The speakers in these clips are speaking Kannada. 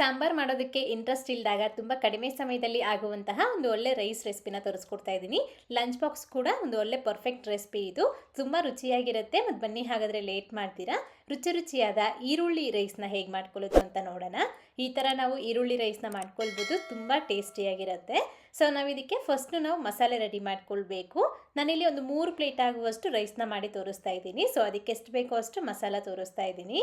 ಸಾಂಬಾರ್ ಮಾಡೋದಕ್ಕೆ ಇಂಟ್ರೆಸ್ಟ್ ಇಲ್ಲದಾಗ ತುಂಬ ಕಡಿಮೆ ಸಮಯದಲ್ಲಿ ಆಗುವಂತಹ ಒಂದು ಒಳ್ಳೆ ರೈಸ್ ರೆಸಿಪಿನ ತೋರಿಸ್ಕೊಡ್ತಾ ಇದ್ದೀನಿ. ಲಂಚ್ ಬಾಕ್ಸ್ ಕೂಡ ಒಂದು ಒಳ್ಳೆ ಪರ್ಫೆಕ್ಟ್ ರೆಸಿಪಿ ಇದು. ತುಂಬ ರುಚಿಯಾಗಿರುತ್ತೆ. ಮತ್ತು ಬನ್ನಿ ಹಾಗಾದರೆ ಲೇಟ್ ಮಾಡ್ತೀರಾ? ರುಚಿ ರುಚಿಯಾದ ಈರುಳ್ಳಿ ರೈಸ್ನ ಹೇಗೆ ಮಾಡ್ಕೊಳ್ಳೋದು ಅಂತ ನೋಡೋಣ. ಈ ಥರ ನಾವು ಈರುಳ್ಳಿ ರೈಸ್ನ ಮಾಡ್ಕೊಳ್ಬೋದು. ತುಂಬ ಟೇಸ್ಟಿಯಾಗಿರುತ್ತೆ ಸೊ ನಾವು ಇದಕ್ಕೆ ಫಸ್ಟು ನಾವು ಮಸಾಲೆ ರೆಡಿ ಮಾಡ್ಕೊಳ್ಬೇಕು. ನಾನಿಲ್ಲಿ ಒಂದು ಮೂರು ಪ್ಲೇಟ್ ಆಗುವಷ್ಟು ರೈಸ್ನ ಮಾಡಿ ತೋರಿಸ್ತಾ ಇದ್ದೀನಿ. ಸೊ ಅದಕ್ಕೆ ಎಷ್ಟು ಬೇಕೋ ಅಷ್ಟು ಮಸಾಲ ತೋರಿಸ್ತಾ ಇದ್ದೀನಿ.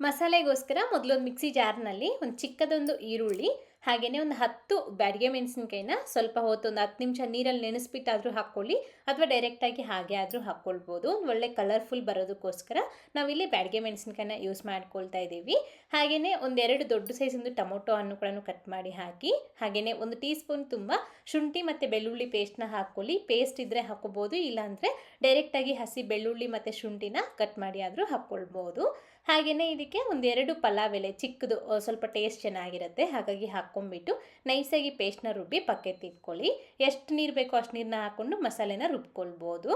ಮಸಾಲೆಗೋಸ್ಕರ ಮೊದಲೊಂದು ಮಿಕ್ಸಿ ಜಾರ್ನಲ್ಲಿ ಒಂದು ಚಿಕ್ಕದೊಂದು ಈರುಳ್ಳಿ ಹಾಗೆಯೇ ಒಂದು ಹತ್ತು ಬ್ಯಾಡಿಗೆ ಮೆಣಸಿನಕಾಯಿನ ಸ್ವಲ್ಪ ಹೊತ್ತು ಒಂದು ಹತ್ತು ನಿಮಿಷ ನೀರಲ್ಲಿ ನೆನೆಸ್ಬಿಟ್ಟಾದರೂ ಹಾಕ್ಕೊಳ್ಳಿ ಅಥವಾ ಡೈರೆಕ್ಟಾಗಿ ಹಾಗೆ ಆದರೂ ಹಾಕ್ಕೊಳ್ಬೋದು. ಒಂದು ಒಳ್ಳೆ ಕಲರ್ಫುಲ್ ಬರೋದಕ್ಕೋಸ್ಕರ ನಾವಿಲ್ಲಿ ಬ್ಯಾಡಿಗೆ ಮೆಣಸಿನಕಾಯಿನ ಯೂಸ್ ಮಾಡ್ಕೊಳ್ತಾ ಇದ್ದೀವಿ. ಹಾಗೆಯೇ ಒಂದೆರಡು ದೊಡ್ಡ ಸೈಜಿಂದು ಟೊಮೊಟೊ ಹಣ್ಣು ಕೂಡ ಕಟ್ ಮಾಡಿ ಹಾಕಿ ಹಾಗೆಯೇ ಒಂದು ಟೀ ಸ್ಪೂನ್ ತುಂಬ ಶುಂಠಿ ಮತ್ತು ಬೆಳ್ಳುಳ್ಳಿ ಪೇಸ್ಟ್ನ ಹಾಕ್ಕೊಳ್ಳಿ. ಪೇಸ್ಟ್ ಇದ್ದರೆ ಹಾಕ್ಕೋಬೋದು ಇಲ್ಲಾಂದರೆ ಡೈರೆಕ್ಟಾಗಿ ಹಸಿ ಬೆಳ್ಳುಳ್ಳಿ ಮತ್ತು ಶುಂಠಿನ ಕಟ್ ಮಾಡಿ ಆದರೂ ಹಾಕ್ಕೊಳ್ಬೋದು. ಹಾಗೆಯೇ ಇದಕ್ಕೆ ಒಂದೆರಡು ಪಲಾವ್ ಎಲೆ ಚಿಕ್ಕದು ಸ್ವಲ್ಪ ಟೇಸ್ಟ್ ಚೆನ್ನಾಗಿರುತ್ತೆ. ಹಾಗಾಗಿ ಹಾಕ್ಕೊಂಬಿಟ್ಟು ನೈಸಾಗಿ ಪೇಸ್ಟ್ನ ರುಬ್ಬಿ ಪಕ್ಕಕ್ಕೆ ಇಟ್ಕೊಳ್ಳಿ. ಎಷ್ಟು ನೀರು ಬೇಕೋ ಅಷ್ಟು ನೀರನ್ನ ಹಾಕ್ಕೊಂಡು ಮಸಾಲೆನ ರುಬ್ಕೊಳ್ಬೋದು.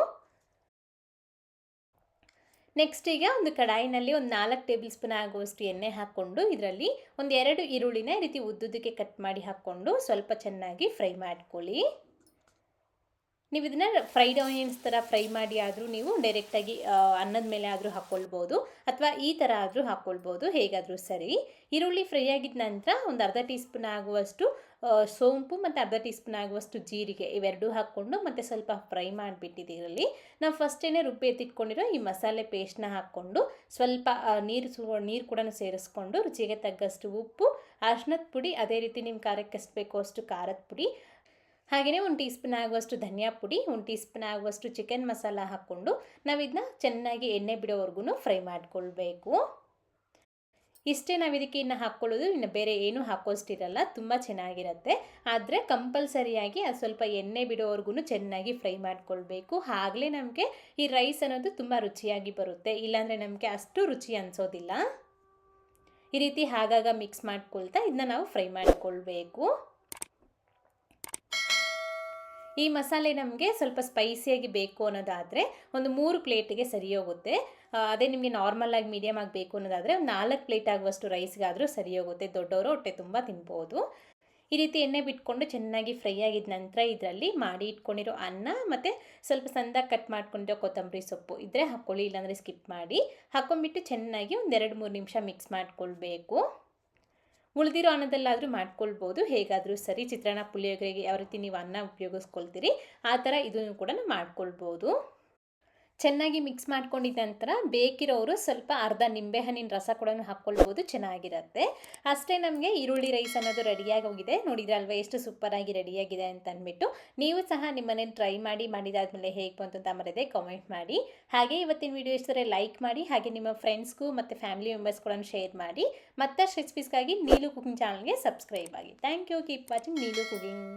ನೆಕ್ಸ್ಟ್ ಈಗ ಒಂದು ಕಡಾಯಿನಲ್ಲಿ ಒಂದು ನಾಲ್ಕು ಟೇಬಲ್ ಸ್ಪೂನ್ ಆಗುವಷ್ಟು ಎಣ್ಣೆ ಹಾಕ್ಕೊಂಡು ಇದರಲ್ಲಿ ಒಂದು ಎರಡು ಈರುಳ್ಳಿನ ರೀತಿ ಉದ್ದುದಕ್ಕೆ ಕಟ್ ಮಾಡಿ ಹಾಕ್ಕೊಂಡು ಸ್ವಲ್ಪ ಚೆನ್ನಾಗಿ ಫ್ರೈ ಮಾಡ್ಕೊಳ್ಳಿ. ನೀವು ಇದನ್ನ ಫ್ರೈಡ್ ಆನಿಯನ್ಸ್ ಥರ ಫ್ರೈ ಮಾಡಿ ಆದರೂ ನೀವು ಡೈರೆಕ್ಟಾಗಿ ಅನ್ನದ ಮೇಲೆ ಆದರೂ ಹಾಕ್ಕೊಳ್ಬೋದು ಅಥವಾ ಈ ಥರ ಆದರೂ ಹಾಕ್ಕೊಳ್ಬೋದು ಹೇಗಾದರೂ ಸರಿ. ಈರುಳ್ಳಿ ಫ್ರೈ ಆಗಿದ ನಂತರ ಒಂದು ಅರ್ಧ ಟೀ ಸ್ಪೂನ್ ಆಗುವಷ್ಟು ಸೋಂಪು ಮತ್ತು ಅರ್ಧ ಟೀ ಸ್ಪೂನ್ ಆಗುವಷ್ಟು ಜೀರಿಗೆ ಇವೆರಡೂ ಹಾಕ್ಕೊಂಡು ಮತ್ತು ಸ್ವಲ್ಪ ಫ್ರೈ ಮಾಡಿಬಿಟ್ಟಿದ್ದೀರಲ್ಲಿ. ನಾವು ಫಸ್ಟೇ ರುಬ್ಬಿ ಎತ್ತಿಟ್ಕೊಂಡಿರೋ ಈ ಮಸಾಲೆ ಪೇಸ್ಟ್ನ ಹಾಕ್ಕೊಂಡು ಸ್ವಲ್ಪ ನೀರು ಸು, ನೀರು ಕೂಡ ಸೇರಿಸ್ಕೊಂಡು ರುಚಿಗೆ ತಗ್ಗಷ್ಟು ಉಪ್ಪು ಅರ್ಶಿನದ ಪುಡಿ, ಅದೇ ರೀತಿ ನಿಮ್ಮ ಖಾರಕ್ಕೆ ಎಷ್ಟು ಬೇಕೋ ಅಷ್ಟು ಖಾರದ ಪುಡಿ ಹಾಗೆಯೇ ಒಂದು ಟೀ ಸ್ಪೂನ್ ಆಗುವಷ್ಟು ಧನಿಯಾ ಪುಡಿ, ಒಂದು ಟೀ ಸ್ಪೂನ್ ಆಗುವಷ್ಟು ಚಿಕನ್ ಮಸಾಲ ಹಾಕ್ಕೊಂಡು ನಾವು ಇದನ್ನ ಚೆನ್ನಾಗಿ ಎಣ್ಣೆ ಬಿಡೋವರೆಗೂ ಫ್ರೈ ಮಾಡಿಕೊಳ್ಬೇಕು. ಇಷ್ಟೇ ನಾವು ಇದಕ್ಕೆ ಇನ್ನು ಹಾಕ್ಕೊಳ್ಳೋದು, ಇನ್ನು ಬೇರೆ ಏನೂ ಹಾಕೋಷ್ಟಿರಲ್ಲ ತುಂಬ ಚೆನ್ನಾಗಿರುತ್ತೆ. ಆದರೆ ಕಂಪಲ್ಸರಿಯಾಗಿ ಅದು ಸ್ವಲ್ಪ ಎಣ್ಣೆ ಬಿಡೋವರೆಗೂ ಚೆನ್ನಾಗಿ ಫ್ರೈ ಮಾಡಿಕೊಳ್ಬೇಕು. ಆಗಲೇ ನಮಗೆ ಈ ರೈಸ್ ಅನ್ನೋದು ತುಂಬ ರುಚಿಯಾಗಿ ಬರುತ್ತೆ. ಇಲ್ಲಾಂದರೆ ನಮಗೆ ಅಷ್ಟು ರುಚಿ ಅನಿಸೋದಿಲ್ಲ. ಈ ರೀತಿ ಆಗಾಗ ಮಿಕ್ಸ್ ಮಾಡ್ಕೊಳ್ತಾ ಇದನ್ನ ನಾವು ಫ್ರೈ ಮಾಡ್ಕೊಳ್ಬೇಕು. ಈ ಮಸಾಲೆ ನಮಗೆ ಸ್ವಲ್ಪ ಸ್ಪೈಸಿಯಾಗಿ ಬೇಕು ಅನ್ನೋದಾದರೆ ಒಂದು ಮೂರು ಪ್ಲೇಟಿಗೆ ಸರಿ ಹೋಗುತ್ತೆ. ಅದೇ ನಿಮಗೆ ನಾರ್ಮಲಾಗಿ ಮೀಡಿಯಮ್ ಆಗಿ ಬೇಕು ಅನ್ನೋದಾದರೆ ಒಂದು ನಾಲ್ಕು ಪ್ಲೇಟ್ ಆಗುವಷ್ಟು ರೈಸ್ಗಾದರೂ ಸರಿ ಹೋಗುತ್ತೆ. ದೊಡ್ಡವರು ಹೊಟ್ಟೆ ತುಂಬ ತಿನ್ಬೋದು. ಈ ರೀತಿ ಎಣ್ಣೆ ಬಿಟ್ಕೊಂಡು ಚೆನ್ನಾಗಿ ಫ್ರೈ ಆಗಿದ ನಂತರ ಇದರಲ್ಲಿ ಮಾಡಿ ಇಟ್ಕೊಂಡಿರೋ ಅನ್ನ ಮತ್ತು ಸ್ವಲ್ಪ ಸಂದಾಗಿ ಕಟ್ ಮಾಡ್ಕೊಂಡಿರೋ ಕೊತ್ತಂಬರಿ ಸೊಪ್ಪು ಇದ್ದರೆ ಹಾಕ್ಕೊಳ್ಳಿ ಇಲ್ಲಾಂದರೆ ಸ್ಕಿಪ್ ಮಾಡಿ ಹಾಕ್ಕೊಂಬಿಟ್ಟು ಚೆನ್ನಾಗಿ ಒಂದೆರಡು ಮೂರು ನಿಮಿಷ ಮಿಕ್ಸ್ ಮಾಡ್ಕೊಳ್ಬೇಕು. ಉಳಿದಿರೋ ಅನ್ನದಲ್ಲಾದರೂ ಮಾಡ್ಕೊಳ್ಬೋದು. ಹೇಗಾದರೂ ಸರಿ, ಚಿತ್ರಾನ್ನ ಪುಳಿಯೋಗರೆಗೆ ಯಾವ ರೀತಿ ನೀವು ಅನ್ನ ಉಪಯೋಗಿಸ್ಕೊಳ್ತೀರಿ, ಆ ಥರ ಇದನ್ನು ಕೂಡ ಮಾಡ್ಕೊಳ್ಬೋದು. ಚೆನ್ನಾಗಿ ಮಿಕ್ಸ್ ಮಾಡ್ಕೊಂಡಿದ್ದ ನಂತರ ಬೇಕಿರೋರು ಸ್ವಲ್ಪ ಅರ್ಧ ನಿಂಬೆಹಣ್ಣಿನ ರಸ ಕೂಡ ಹಾಕ್ಕೊಳ್ಬೋದು, ಚೆನ್ನಾಗಿರುತ್ತೆ. ಅಷ್ಟೇ ನಮಗೆ ಈರುಳ್ಳಿ ರೈಸ್ ಅನ್ನೋದು ರೆಡಿಯಾಗಿ ಹೋಗಿದೆ. ಅಲ್ವಾ ಎಷ್ಟು ಸೂಪರಾಗಿ ರೆಡಿಯಾಗಿದೆ ಅಂತ ಅಂದ್ಬಿಟ್ಟು ನೀವು ಸಹ ನಿಮ್ಮನೇಲಿ ಟ್ರೈ ಮಾಡಿ, ಮಾಡಿದಾದ್ಮೇಲೆ ಹೇಗೆ ಬಂತು ಅಂತ ಮರದೆ ಕಾಮೆಂಟ್ ಮಾಡಿ. ಹಾಗೆ ಇವತ್ತಿನ ವಿಡಿಯೋ ಇಷ್ಟರೆ ಲೈಕ್ ಮಾಡಿ, ಹಾಗೆ ನಿಮ್ಮ ಫ್ರೆಂಡ್ಸ್ಗೂ ಮತ್ತು ಫ್ಯಾಮಿಲಿ ಮೆಂಬರ್ಸ್ ಕೂಡ ಶೇರ್ ಮಾಡಿ. ಮತ್ತಷ್ಟು ರೆಸಿಪೀಸ್ಗಾಗಿ ನೀಲು ಕುಕಿಂಗ್ ಚಾನಲ್ಗೆ ಸಬ್ಸ್ಕ್ರೈಬ್ ಆಗಿ. Thank you keep watching Neelu cooking